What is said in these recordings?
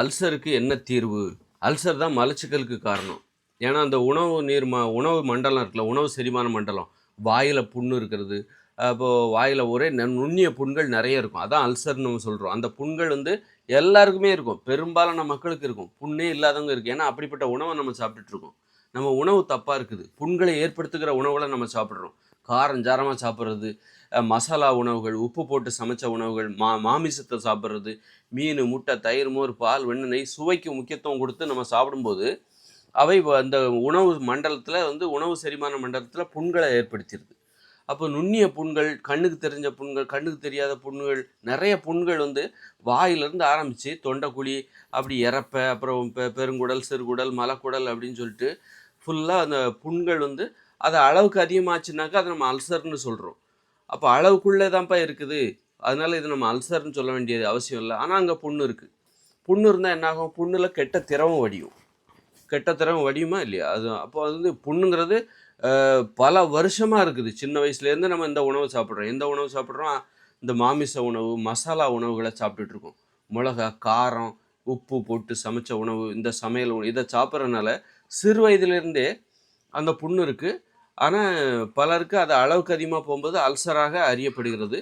அல்சருக்கு என்ன தீர்வு? அல்சர் தான் மலச்சிக்கலுக்கு காரணம். ஏன்னா அந்த உணவு நீர் ம உணவு மண்டலம் இருக்குல்ல உணவு செரிமான மண்டலம் வாயில் புண்ணு இருக்கிறது அப்போது வாயில் ஒரே நுண்ணிய புண்கள் நிறைய இருக்கும். அதான் அல்சர்னு நம்ம சொல்கிறோம் அந்த புண்கள் வந்து எல்லாருக்குமே இருக்கும். பெரும்பாலான மக்களுக்கு இருக்கும். புண்ணே இல்லாதவங்க இருக்குது ஏன்னா அப்படிப்பட்ட உணவை நம்ம சாப்பிட்டுட்ருக்கோம். நம்ம உணவு தப்பாக இருக்குது. புண்களை ஏற்படுத்துகிற உணவுகளை நம்ம சாப்பிட்றோம். காரம் ஜாரமாக சாப்பிட்றது மசாலா உணவுகள் உப்பு போட்டு சமைச்ச உணவுகள் மா மாமிசத்தை சாப்பிட்றது மீன் முட்டை தயிர் மோர் பால் வெண்ணெய் சுவைக்கு முக்கியத்துவம் கொடுத்து நம்ம சாப்பிடும்போது அவை வ- அந்த உணவு மண்டலத்தில் வந்து உணவு செரிமான மண்டலத்தில் புண்களை ஏற்படுத்திடுது. அப்போ நுண்ணிய புண்கள் கண்ணுக்கு தெரிஞ்ச புண்கள் கண்ணுக்கு தெரியாத புண்கள் நிறைய புண்கள் வந்து வாயிலிருந்து ஆரம்பித்து தொண்டைக்குழி அப்படி இறப்பை அப்புறம் பெ பெருங்குடல் சிறுகுடல் மலக்குடல் அப்படின்னு சொல்லிட்டு ஃபுல்லாக அந்த புண்கள் வந்து அது அளவுக்கு அதிகமாச்சுனாக்கா அதை நம்ம அல்சர்னு சொல்கிறோம் அப்போ அளவுக்குள்ளே தான்ப்பா இருக்குது. அதனால இது நம்ம அல்சர்னு சொல்ல வேண்டியது அவசியம் இல்லை. ஆனால் அங்கே புண்ணு இருக்குது புண்ணு இருந்தால் என்னாகும்? புண்ணில் கெட்ட திரவம் வடியும். கெட்ட திரவம் வடியுமா இல்லையா? அது அப்போ வந்து புண்ணுங்கிறது பல வருஷமாக இருக்குது. சின்ன வயசுலேருந்து நம்ம இந்த உணவு சாப்பிட்றோம். எந்த உணவு சாப்பிட்றோம்? இந்த மாமிச உணவு மசாலா உணவுகளை சாப்பிட்டுட்ருக்கோம் மிளகா காரம் உப்பு போட்டு சமைச்ச உணவு இந்த சமையல் உணவு இதை சாப்பிட்றதுனால சிறு வயதிலிருந்தே அந்த புண்ணு இருக்குது ஆனால் பலருக்கு அது அளவுக்கு அதிகமாக போகும்போது அல்சராக அறியப்படுகிறது.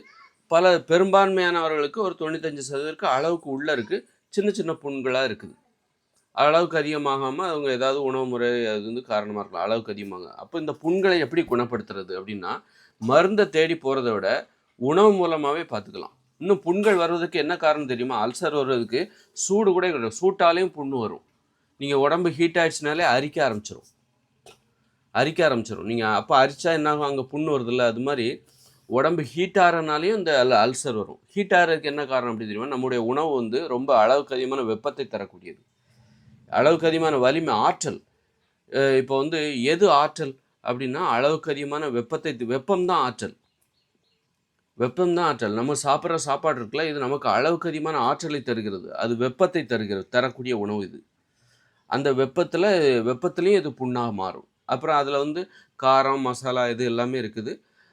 பல பெரும்பான்மையானவர்களுக்கு ஒரு தொண்ணூத்தஞ்சு சதவீதத்துக்கு அளவுக்கு உள்ளே இருக்குது சின்ன சின்ன புண்களாக இருக்குது. அளவுக்கு அதிகமாகாமல் அவங்க ஏதாவது உணவு முறை அது வந்து காரணமாக இருக்கலாம். அளவுக்கு அதிகமாக. அப்போ இந்த புண்களை எப்படி குணப்படுத்துறது அப்படின்னா மருந்தை தேடி போகிறத விட உணவு மூலமாகவே பார்த்துக்கலாம். இன்னும் புண்கள் வர்றதுக்கு என்ன காரணம் தெரியுமா? அல்சர் வர்றதுக்கு சூடு கூட சூட்டாலேயும் புண்ணு வரும். நீங்கள் உடம்பு ஹீட் ஆயிடுச்சுனாலே அரிக்க ஆரம்பிச்சிடும் அரிக்க ஆரம்பிச்சிடும் நீங்கள் அப்போ அரிச்சா என்னாகும்? அங்கே புண்ணு வருதுல்ல அது மாதிரி உடம்பு ஹீட் ஆகிறனாலையும் இந்த அல் அல்சர் வரும். ஹீட் ஆகிறதுக்கு என்ன காரணம் அப்படி தெரியுமா? நம்முடைய உணவு வந்து ரொம்ப அளவுக்கு அதிகமான வெப்பத்தை தரக்கூடியது. அளவுக்கு அதிகமான வலிமை ஆற்றல். இப்போ வந்து எது ஆற்றல் அப்படின்னா அளவுக்கு அதிகமான வெப்பத்தை வெப்பம் தான் ஆற்றல். வெப்பம் தான் ஆற்றல். நம்ம சாப்பிட்ற சாப்பாடு இருக்குல்ல இது நமக்கு அளவுக்கு அதிகமான ஆற்றலை தருகிறது. அது வெப்பத்தை தருகிறது தரக்கூடிய உணவு இது. அந்த வெப்பத்தில் வெப்பத்துலேயும் இது புண்ணாக மாறும். அப்புறம் அதில் வந்து காரம் மசாலா இது எல்லாமே இருக்குது.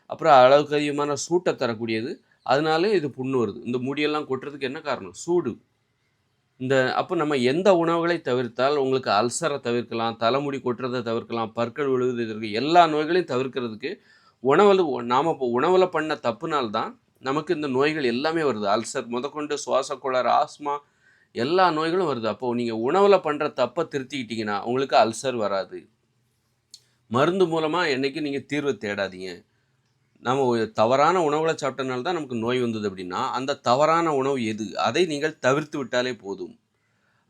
அப்புறம் அளவுக்கு அதிகமான சூட்டை தரக்கூடியது. அதனாலே இது புண்ணு வருது. இந்த முடியெல்லாம் கொட்டுறதுக்கு என்ன காரணம்? சூடு. இந்த அப்போ நம்ம எந்த உணவுகளை தவிர்த்தால் உங்களுக்கு அல்சரை தவிர்க்கலாம் தலைமுடி கொட்டுறதை தவிர்க்கலாம் பற்கள் விழுவது இதற்கு எல்லா நோய்களையும் தவிர்க்கிறதுக்கு உணவில் நாம் இப்போ உணவில் பண்ண தப்புனால்தான் நமக்கு இந்த நோய்கள் எல்லாமே வருது. அல்சர் முதற்கொண்டு சுவாச கோளாறு ஆஸ்மா எல்லா நோய்களும் வருது. அப்போது நீங்கள் உணவில் பண்ணுற தப்பை திருத்திக்கிட்டிங்கன்னா உங்களுக்கு அல்சர் வராது. மருந்து மூலமாக என்றைக்கு நீங்கள் தீர்வு தேடாதீங்க. நம்ம தவறான உணவுகளை சாப்பிட்டனால தான் நமக்கு நோய் வந்தது அப்படின்னா அந்த தவறான உணவு எது? அதை நீங்கள் தவிர்த்து விட்டாலே போதும்.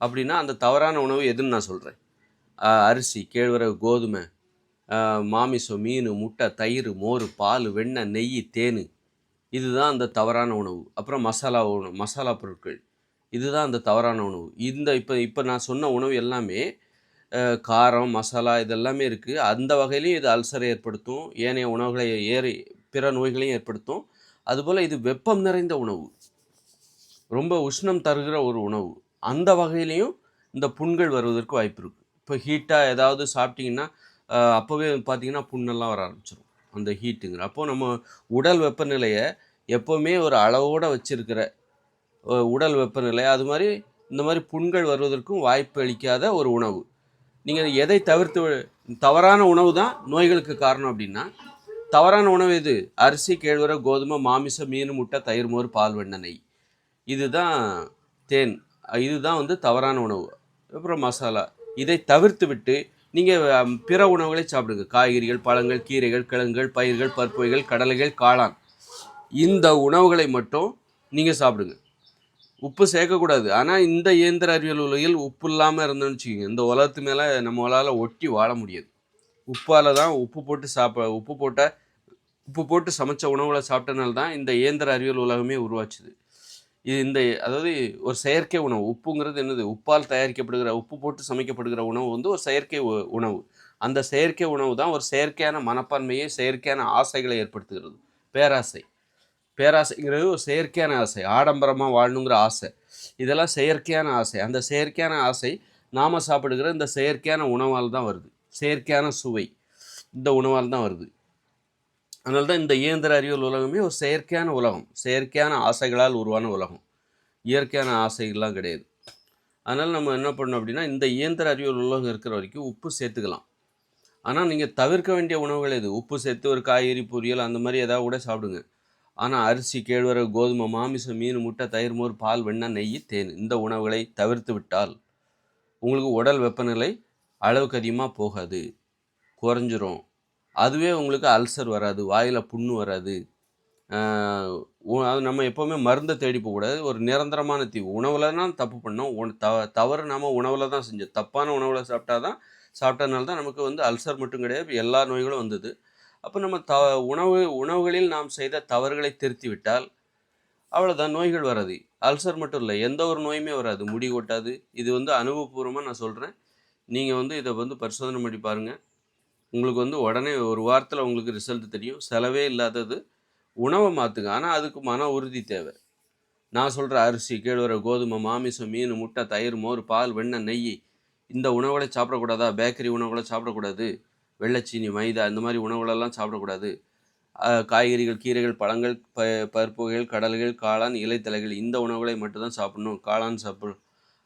அப்படின்னா அந்த தவறான உணவு எதுன்னு நான் சொல்கிறேன் அரிசி கேழ்வரகு கோதுமை மாமிசம் மீன் முட்டை தயிர் மோர் பால் வெண்ணெய் நெய் தேன். இதுதான் அந்த தவறான உணவு. அப்புறம் மசாலா உணவு மசாலா பொருட்கள். இதுதான் அந்த தவறான உணவு. இந்த இப்போ இப்போ நான் சொன்ன உணவு எல்லாமே காரம் மசாலா இதெல்லாமே இருக்குது அந்த வகையிலையும் இது அல்சரை ஏற்படுத்தும். ஏனைய உணவுகளை ஏறி பிற நோய்களையும் ஏற்படுத்தும். அதுபோல் இது வெப்பம் நிறைந்த உணவு. ரொம்ப உஷ்ணம் தருகிற ஒரு உணவு. அந்த வகையிலையும் இந்த புண்கள் வருவதற்கு வாய்ப்பு இருக்குது இப்போ ஹீட்டாக ஏதாவது சாப்பிட்டிங்கன்னா அப்போவே பார்த்தீங்கன்னா புண்ணெல்லாம் வர ஆரம்பிச்சிடும் அந்த ஹீட்டுங்கிற அப்போது நம்ம உடல் வெப்பநிலையை எப்போவுமே ஒரு அளவோடு வச்சிருக்கிற உடல் வெப்பநிலை. அது மாதிரி இந்த மாதிரி புண்கள் வருவதற்கும் வாய்ப்பு அளிக்காத ஒரு உணவு. நீங்கள் எதை தவிர்த்து தவறான உணவு தான் நோய்களுக்கு காரணம் அப்படின்னா தவறான உணவு எது? அரிசி கேழ்வரகு கோதுமை மாமிசம் மீன் முட்டை தயிர் மோர் பால் வெண்ணெய் நெய். இதுதான் தேன். இதுதான் வந்து தவறான உணவு. அப்புறம் மசாலா. இதை தவிர்த்து விட்டு நீங்கள் பிற உணவுகளை சாப்பிடுங்க. காய்கறிகள் பழங்கள் கீரைகள் கிழங்குகள் பயிர்கள் பருப்புகள் கடலைகள் காளான். இந்த உணவுகளை மட்டும் நீங்கள் சாப்பிடுங்க. உப்பு சேர்க்கக்கூடாது. ஆனால் இந்த இயந்திர அறிவியல் உலகில் உப்பு இல்லாமல் இருந்தோம்னு வச்சுக்கோங்க. இந்த உலகத்து மேலே நம்மளால் ஒட்டி வாழ முடியாது. உப்பால் தான் உப்பு போட்டு சாப்ப உப்பு போட்ட உப்பு போட்டு சமைச்ச உணவுகளை சாப்பிட்டனால தான் இந்த இயந்திர அறிவியல் உலகமே உருவாச்சுது. இது இந்த அதாவது ஒரு செயற்கை உணவு உப்புங்கிறது என்னது? உப்பால் தயாரிக்கப்படுகிற உப்பு போட்டு சமைக்கப்படுகிற உணவு வந்து ஒரு செயற்கை உ- உணவு. அந்த செயற்கை உணவு தான் ஒரு செயற்கையான மனப்பான்மையை செயற்கையான ஆசைகளை ஏற்படுத்துகிறது. பேராசை. பேராசைங்கிறது ஒரு செயற்கையான ஆசை ஆடம்பரமாக வாழணுங்கிற ஆசை. இதெல்லாம் செயற்கையான ஆசை. அந்த செயற்கையான ஆசை நாம் சாப்பிடுகிற இந்த செயற்கையான உணவால் தான் வருது. செயற்கையான சுவை இந்த உணவால் தான் வருது. அதனால தான் இந்த இயந்திர அறிவியல் உலகமே ஒரு செயற்கையான உலகம். செயற்கையான ஆசைகளால் உருவான உலகம். இயற்கையான ஆசைகள்லாம் கிடையாது. அதனால் நம்ம என்ன பண்ணணும் அப்படின்னா இந்த இயந்திர அறிவியல் உலகம் இருக்கிற வரைக்கும் உப்பு சேர்த்துக்கலாம். ஆனால் நீங்கள் தவிர்க்க வேண்டிய உணவுகள் எது? உப்பு சேர்த்து ஒரு காய்கறி பொரியல் அந்த மாதிரி ஏதாவது கூட சாப்பிடுங்க. ஆனால் அரிசி கேழ்வரகு கோதுமை மாமிசம் மீன் முட்டை தயிர் மோர் பால் வெண்ணெய் நெய் தேன் இந்த உணவுகளை தவிர்த்து விட்டால் உங்களுக்கு உடல் வெப்பநிலை அளவுக்கு அதிகமாக போகாது. குறைஞ்சிரும். அதுவே உங்களுக்கு அல்சர் வராது வாயில் புண்ணு வராது. அது நம்ம எப்போவுமே மருந்தை தேடி போகக்கூடாது ஒரு நிரந்தரமான தீவு. உணவில் தான் தப்பு பண்ணோம். உண- தவ தவறு நம்ம உணவில் தான் செஞ்சோம். தப்பான உணவில் சாப்பிட்டா தான் சாப்பிட்டதுனால தான் நமக்கு வந்து அல்சர் மட்டும் கிடையாது. எல்லா நோய்களும் வந்தது. அப்போ நம்ம த உணவு உணவுகளில் நாம் செய்த தவறுகளை திருத்தி விட்டால் அவ்வளோதான் நோய்கள் வராது. அல்சர் மட்டும் இல்லை எந்த ஒரு நோயுமே வராது. முடி கொட்டாது. இது வந்து அனுபவபூர்வமாக நான் சொல்கிறேன் நீங்கள் வந்து இதை வந்து பரிசோதனை பண்ணி பாருங்கள் உங்களுக்கு வந்து உடனே ஒரு வாரத்தில் உங்களுக்கு ரிசல்ட் தெரியும். செலவே இல்லாதது உணவை மாற்றுங்க ஆனால் அதுக்கு மன உறுதி தேவை. நான் சொல்கிற அரிசி கேழ்வர கோதுமை மாமிசம் மீன் முட்டை தயிர் மோர் பால் வெண்ணெய் நெய் இந்த உணவுகளை சாப்பிடக்கூடாதா? பேக்கரி உணவுகளை சாப்பிடக்கூடாது. வெள்ளைச்சீனி மைதா இந்த மாதிரி உணவுகளெல்லாம் சாப்பிடக்கூடாது. காய்கறிகள் கீரைகள் பழங்கள் ப பருப்புகள் கடல்கள் காளான் இலைத்தலைகள் இந்த உணவுகளை மட்டும்தான் சாப்பிடணும். காளான் சாப்பிடும்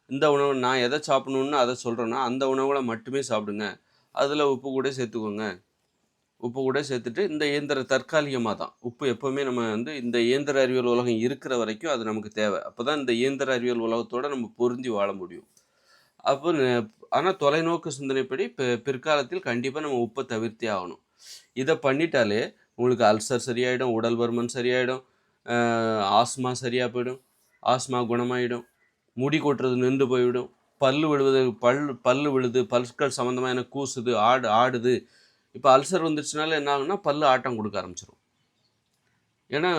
இந்த உணவு நான் எதை சாப்பிடணுன்னு அதை சொல்கிறேன்னா அந்த உணவுகளை மட்டுமே சாப்பிடுங்க. அதில் உப்பு கூட சேர்த்துக்கோங்க. உப்பு கூட சேர்த்துட்டு இந்த இயந்திர தற்காலிகமாக தான். உப்பு எப்போவுமே நம்ம வந்து இந்த இயந்திர அறிவியல் உலகம் இருக்கிற வரைக்கும் அது நமக்கு தேவை. அப்போ தான் இந்த இயந்திர அறிவியல் உலகத்தோட நம்ம பொருந்தி வாழ முடியும். அப்போ ஆனால் தொலைநோக்கு சிந்தனைப்படி இப்போ பிற்காலத்தில் கண்டிப்பாக நம்ம உப்பை தவிர்த்தே ஆகணும். இதை பண்ணிட்டாலே உங்களுக்கு அல்சர் சரியாயிடும் உடல் பருமன் சரியாயிடும் ஆஸ்மா சரியாக போயிடும் ஆஸ்மா குணமாயிடும் முடி கொட்டுறது நின்று போய்விடும் பல்லு விழுவது பல் பல் விழுது பல்கள் சம்மந்தமான கூசுது ஆடு ஆடுது. இப்போ அல்சர் வந்துருச்சுனால என்ன ஆகுன்னா பல் ஆட்டம் கொடுக்க ஆரம்பிச்சிடும் ஏன்னா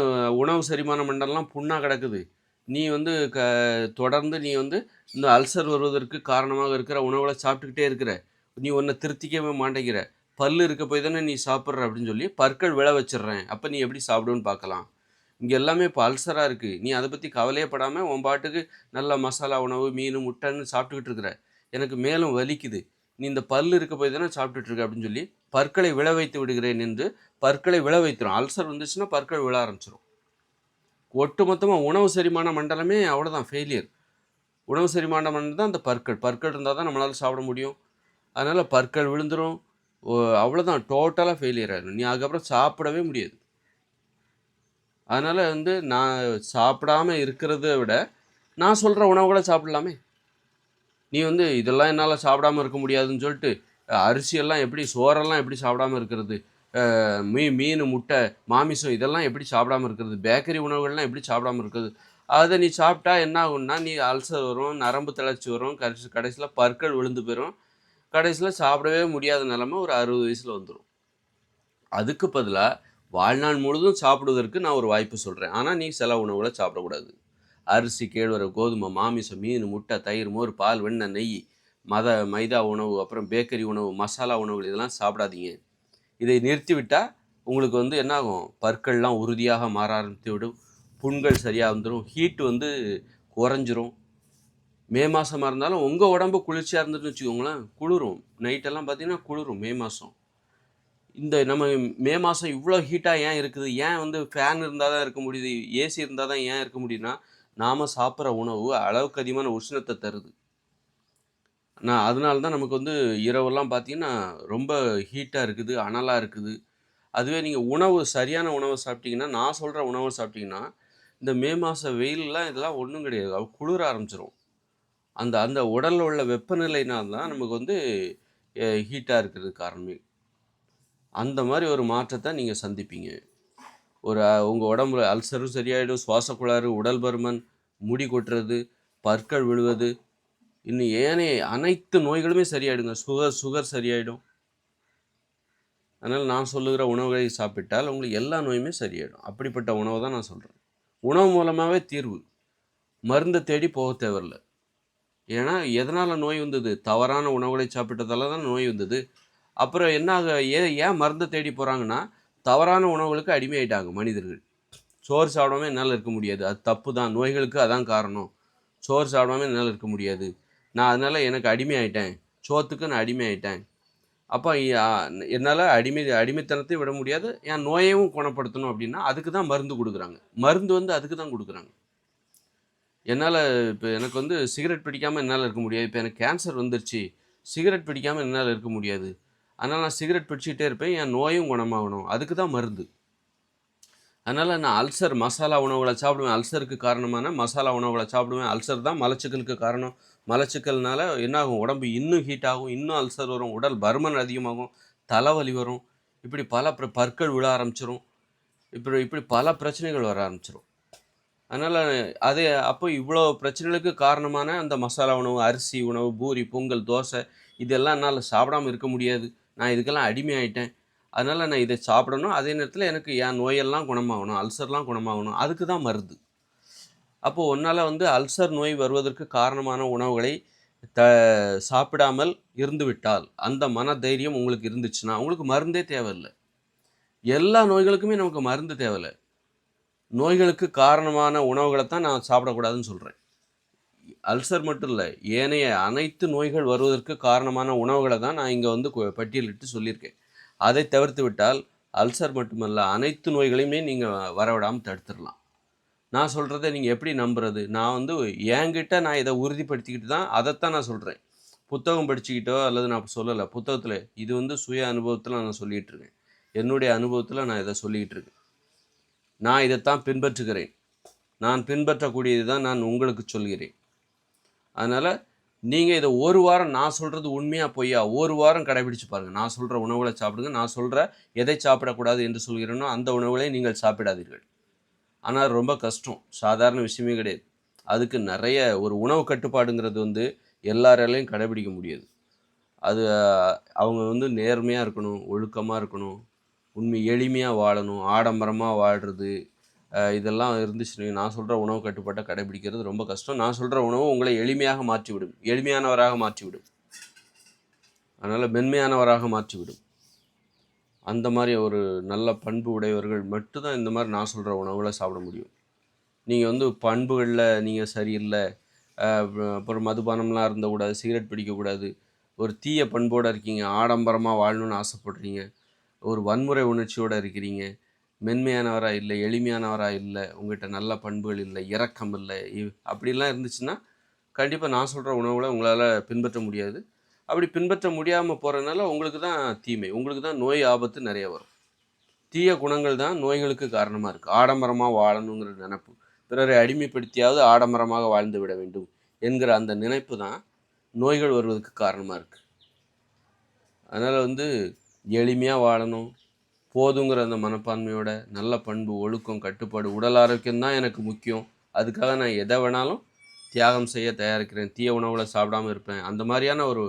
உணவு செரிமான மண்டலம்லாம் புண்ணாக கிடக்குது. நீ வந்து க தொடர்ந்து நீ வந்து இந்த அல்சர் வருவதற்கு காரணமாக இருக்கிற உணவுகளை சாப்பிட்டுக்கிட்டே இருக்கிற. நீ உன்னை திருத்திக்கவே மாட்டேங்கிற. பல் இருக்க போய் தானே நீ சாப்பிட்ற அப்படின்னு சொல்லி பற்கள் விழ வச்சிடுறேன். அப்போ நீ எப்படி சாப்பிடுன்னு பார்க்கலாம். இங்கே எல்லாமே இப்போ அல்சராக இருக்குது நீ அதை பற்றி கவலையே படாமல் உன் பாட்டுக்கு நல்ல மசாலா உணவு மீன் முட்டைன்னு சாப்பிட்டுக்கிட்டு இருக்கிற. எனக்கு மேலும் வலிக்குது. நீ இந்த பல் இருக்க போய் தானே சாப்பிட்டுட்டு இருக்க அப்படின்னு சொல்லி பற்களை விழ வைத்து விடுகிறேன் என்று பற்களை விழ வைத்துரும். அல்சர் வந்துச்சுன்னா பற்கள் விழ ஆரம்பிச்சிடும் ஒட்டுமொத்தமாக உணவு செரிமான மண்டலமே அவ்வளோதான் ஃபெயிலியர் உணவு செரிமான மண்டலம் தான் அந்த பற்கள். பற்கள் இருந்தால் தான் நம்மளால் சாப்பிட முடியும். அதனால் பற்கள் விழுந்துடும் ஓ- அவ்வளோதான் டோட்டலாக ஃபெயிலியர் ஆகிடும் நீ அதுக்கப்புறம் சாப்பிடவே முடியாது. அதனால் வந்து நான் சாப்பிடாம இருக்கிறத விட நான் சொல்கிற உணவுகளை சாப்பிடலாமே. நீ வந்து இதெல்லாம் என்னால் சாப்பிடாம இருக்க முடியாதுன்னு சொல்லிட்டு அரிசியெல்லாம் எப்படி சோறெல்லாம் எப்படி சாப்பிடாம இருக்கிறது? மீ மீன் முட்டை மாமிசம் இதெல்லாம் எப்படி சாப்பிடாம இருக்கிறது? பேக்கரி உணவுகள்லாம் எப்படி சாப்பிடாம இருக்கிறது? அதை நீ சாப்பிட்டா என்ன ஆகும்னா நீ அல்சர் வரும் நரம்பு தளர்ச்சி வரும் கடைசி கடைசியில் பற்கள் விழுந்து போயிடும் கடைசியில் சாப்பிடவே முடியாத நிலமை ஒரு அறுபது வயசில் வந்துடும் அதுக்கு பதிலாக வாழ்நாள் முழுதும் சாப்பிடுவதற்கு நான் ஒரு வாய்ப்பு சொல்கிறேன் ஆனால் நீ சில உணவுகளை சாப்பிடக்கூடாது. அரிசி கேழ்வரகு கோதுமை மாமிசம் மீன் முட்டை தயிர் மோர் பால் வெண்ணெய் நெய் மத மைதா உணவு அப்புறம் பேக்கரி உணவு மசாலா உணவுகள் இதெல்லாம் சாப்பிடாதீங்க. இதை நிறுத்திவிட்டால் உங்களுக்கு வந்து என்ன ஆகும் பற்கள்லாம் உறுதியாக மாற ஆரம்பித்து விடும் புண்கள் சரியாக வந்துடும் ஹீட் வந்து குறைஞ்சிரும். மே மாதமாக இருந்தாலும் உங்கள் உடம்பு குளிர்ச்சியாக இருந்துட்டு வச்சுக்கோங்களேன் குளிரும். நைட்டெல்லாம் பார்த்தீங்கன்னா குளிரும் மே மாதம் இந்த நம்ம மே மாதம் இவ்வளோ ஹீட்டாக ஏன் இருக்குது? ஏன் வந்து ஃபேன் இருந்தால் தான் இருக்க முடியுது? ஏசி இருந்தால் தான் ஏன் இருக்க முடியுதுன்னா நாம் சாப்பிட்ற உணவு அளவுக்கு அதிகமான உஷ்ணத்தை தருது. நான் அதனால தான் நமக்கு வந்து இரவெல்லாம் பார்த்தீங்கன்னா ரொம்ப ஹீட்டாக இருக்குது அனலாக இருக்குது. அதுவே நீங்கள் உணவு சரியான உணவை சாப்பிட்டீங்கன்னா நான் சொல்கிற உணவை சாப்பிட்டீங்கன்னா இந்த மே மாத வெயிலெலாம் இதெல்லாம் ஒன்றும் கிடையாது. குளிர ஆரம்பிச்சிரும். அந்த அந்த உடலில் உள்ள வெப்பநிலைனால் தான் நமக்கு வந்து ஹீட்டாக இருக்கிறது காரணமே. அந்த மாதிரி ஒரு மாற்றத்தை நீங்கள் சந்திப்பீங்க. ஒரு உங்கள் உடம்புல அல்சரும் சரியாயிடும் சுவாச உடல் பருமன் முடி கொட்டுறது பற்கள் விழுவது இன்னும் ஏனைய அனைத்து நோய்களுமே சரியாயிடுங்க. சுகர் சுகர் சரியாயிடும். அதனால் நான் சொல்லுகிற உணவுகளை சாப்பிட்டால் உங்களுக்கு எல்லா நோயுமே சரியாயிடும். அப்படிப்பட்ட உணவை தான் நான் சொல்கிறேன் உணவு மூலமாகவே தீர்வு. மருந்தை தேடி போக தேவையில்ல. ஏன்னா எதனால் நோய் வந்தது? தவறான உணவுகளை சாப்பிட்டதால தான் நோய் வந்தது. அப்புறம் என்ன ஆக ஏன் ஏன் மருந்தை தேடி போகிறாங்கன்னா தவறான உணவுகளுக்கு அடிமையாயிட்டாங்க மனிதர்கள். சோறு சாப்பிடாம என்னால் இருக்க முடியாது. அது தப்பு தான். நோய்களுக்கு அதான் காரணம். சோறு சாப்பிடாம என்னால் இருக்க முடியாது. நான் அதனால் எனக்கு அடிமை ஆயிட்டேன் சோத்துக்கு நான் அடிமை ஆயிட்டேன் அப்போ என்னால் அடிமை அடிமைத்தனத்தை விட முடியாது. என் நோயையும் குணப்படுத்தணும் அப்படின்னா அதுக்கு தான் மருந்து கொடுக்குறாங்க. மருந்து வந்து அதுக்கு தான் கொடுக்குறாங்க. என்னால் இப்போ எனக்கு வந்து சிகரெட் பிடிக்காமல் என்னால் இருக்க முடியாது. இப்போ எனக்கு கேன்சர் வந்துருச்சு. சிகரெட் பிடிக்காமல் என்னால் இருக்க முடியாது. அதனால் நான் சிகரெட் பிடிச்சிக்கிட்டே இருப்பேன். என் நோயும் குணமாகணும். அதுக்கு தான் மருந்து. அதனால் நான் அல்சர் மசாலா உணவுகளை சாப்பிடுவேன். அல்சருக்கு காரணமான மசாலா உணவுகளை சாப்பிடுவேன். அல்சர் தான் மலச்சிக்கலுக்கு காரணம். மலச்சிக்கல்னால என்னாகும்? உடம்பு இன்னும் ஹீட் ஆகும். இன்னும் அல்சர் வரும். உடல் பருமன் அதிகமாகும். தலைவலி வரும். இப்படி பல ப்ர பற்கள் விழ ஆரம்பிச்சிரும். இப்படி இப்படி பல பிரச்சனைகள் வர ஆரம்பிச்சிரும். அதனால் அது அப்போ இவ்வளோ பிரச்சனைகளுக்கு காரணமான அந்த மசாலா உணவு அரிசி உணவு பூரி பொங்கல் தோசை இதெல்லாம் என்னால் சாப்பிடாம இருக்க முடியாது. நான் இதுக்கெல்லாம் அடிமையாயிட்டேன். அதனால் நான் இதை சாப்பிடணும். அதே நேரத்தில் எனக்கு என் நோயெல்லாம் குணமாகணும் அல்சர்லாம் குணமாகணும் அதுக்கு தான் மருந்து. அப்போது உன்னால் வந்து அல்சர் நோய் வருவதற்கு காரணமான உணவுகளை த சாப்பிடாமல் இருந்துவிட்டால் அந்த மன தைரியம் உங்களுக்கு இருந்துச்சுன்னா உங்களுக்கு மருந்தே தேவையில்லை. எல்லா நோய்களுக்குமே நமக்கு மருந்து தேவையில்லை. நோய்களுக்கு காரணமான உணவுகளை தான் நான் சாப்பிடக்கூடாதுன்னு சொல்கிறேன் அல்சர் மட்டும் இல்லை ஏனைய அனைத்து நோய்கள் வருவதற்கு காரணமான உணவுகளை தான் நான் இங்கே வந்து பட்டியலிட்டு சொல்லியிருக்கேன். அதை தவிர்த்து விட்டால் அல்சர் மட்டுமல்ல அனைத்து நோய்களையுமே நீங்கள் வரவிடாமல் தடுத்துடலாம். நான் சொல்கிறத நீங்கள் எப்படி நம்புறது? நான் வந்து என்கிட்ட நான் இதை உறுதிப்படுத்திக்கிட்டு தான் அதைத்தான் நான் சொல்கிறேன் புத்தகம் படிச்சுக்கிட்டோ அல்லது நான் சொல்லலை புத்தகத்தில் இது வந்து சுய அனுபவத்தில் நான் சொல்லிகிட்டு இருக்கேன். என்னுடைய அனுபவத்தில் நான் இதை சொல்லிக்கிட்டு இருக்கேன். நான் இதைத்தான் பின்பற்றுகிறேன். நான் பின்பற்றக்கூடியது தான் நான் உங்களுக்கு சொல்கிறேன். அதனால் நீங்கள் இதை ஒரு வாரம் நான் சொல்கிறது உண்மையாக பொய்யா? ஒரு வாரம் கடைபிடிச்சு பாருங்கள் நான் சொல்கிற உணவுகளை சாப்பிடுங்க. நான் சொல்கிற எதை சாப்பிடக்கூடாது என்று சொல்கிறேனோ அந்த உணவுகளை நீங்கள் சாப்பிடாதீர்கள். ஆனால் ரொம்ப கஷ்டம். சாதாரண விஷயமே கிடையாது. அதுக்கு நிறைய ஒரு உணவு கட்டுப்பாடுங்கிறது வந்து எல்லாராலையும் கடைபிடிக்க முடியாது. அது அவங்க வந்து நேர்மையாக இருக்கணும் ஒழுக்கமாக இருக்கணும் உண்மை எளிமையாக வாழணும் ஆடம்பரமாக வாழ்கிறது இதெல்லாம் இருந்துச்சு நான் சொல்கிற உணவு கட்டுப்பாட்டை கடைபிடிக்கிறது ரொம்ப கஷ்டம். நான் சொல்கிற உணவு உங்களை எளிமையாக மாற்றிவிடும். எளிமையானவராக மாற்றிவிடும். அதனால் மென்மையானவராக மாற்றிவிடும். அந்த மாதிரி ஒரு நல்ல பண்பு உடையவர்கள் மட்டும்தான் இந்த மாதிரி நான் சொல்கிற உணவுகளை சாப்பிட முடியும். நீங்கள் வந்து பண்புகளில் நீங்கள் சரியில்லை அப்புறம் அப்புறம் மதுபானம்லாம் இருந்தக்கூடாது சிகரெட் பிடிக்கக்கூடாது ஒரு தீய பண்போடு இருக்கீங்க ஆடம்பரமாக வாழணும்னு ஆசைப்படுறீங்க ஒரு வன்முறை உணர்ச்சியோடு இருக்கிறீங்க மென்மையானவராக இல்லை எளிமையானவராக இல்லை உங்கள்கிட்ட நல்ல பண்புகள் இல்லை இரக்கம் இல்லை அப்படிலாம் இருந்துச்சுன்னா கண்டிப்பாக நான் சொல்கிற உணவுகளை உங்களால் பின்பற்ற முடியாது. அப்படி பின்பற்ற முடியாமல் போகிறதுனால உங்களுக்கு தான் தீமை. உங்களுக்கு தான் நோய் ஆபத்து நிறைய வரும். தீய குணங்கள் தான் நோய்களுக்கு காரணமாக இருக்குது ஆடம்பரமாக வாழணுங்கிற நினைப்பு. பிறரை அடிமைப்படுத்தியாவது ஆடம்பரமாக வாழ்ந்து விட வேண்டும் என்கிற அந்த நினைப்பு தான் நோய்கள் வருவதற்கு காரணமாக இருக்குது அதனால் வந்து எளிமையாக வாழணும். போதுங்கிற அந்த மனப்பான்மையோட நல்ல பண்பு ஒழுக்கம் கட்டுப்பாடு உடல் ஆரோக்கியம் தான் எனக்கு முக்கியம். அதுக்காக நான் எதை வேணாலும் தியாகம் செய்ய தயாரிக்கிறேன். தீய உணவில் சாப்பிடாம இருப்பேன். அந்த மாதிரியான ஒரு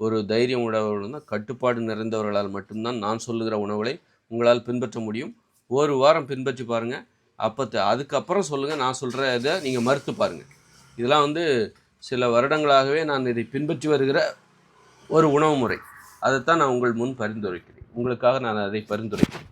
ஒரு தைரியம் உடையவர்கள் தான் கட்டுப்பாடு நிறைந்தவர்களால் மட்டும்தான் நான் சொல்லுகிற உணவுகளை உங்களால் பின்பற்ற முடியும். ஒரு வாரம் பின்பற்றி பாருங்கள் அப்போ அதுக்கப்புறம் சொல்லுங்கள் நான் சொல்கிற இதை நீங்கள் மறுத்து பாருங்கள் இதெல்லாம் வந்து சில வருடங்களாகவே நான் இதை பின்பற்றி வருகிற ஒரு உணவு முறை. அதைத்தான் நான் உங்கள் முன் பரிந்துரைக்கிறேன். உங்களுக்காக நான் அதை பரிந்துரைக்கிறேன்.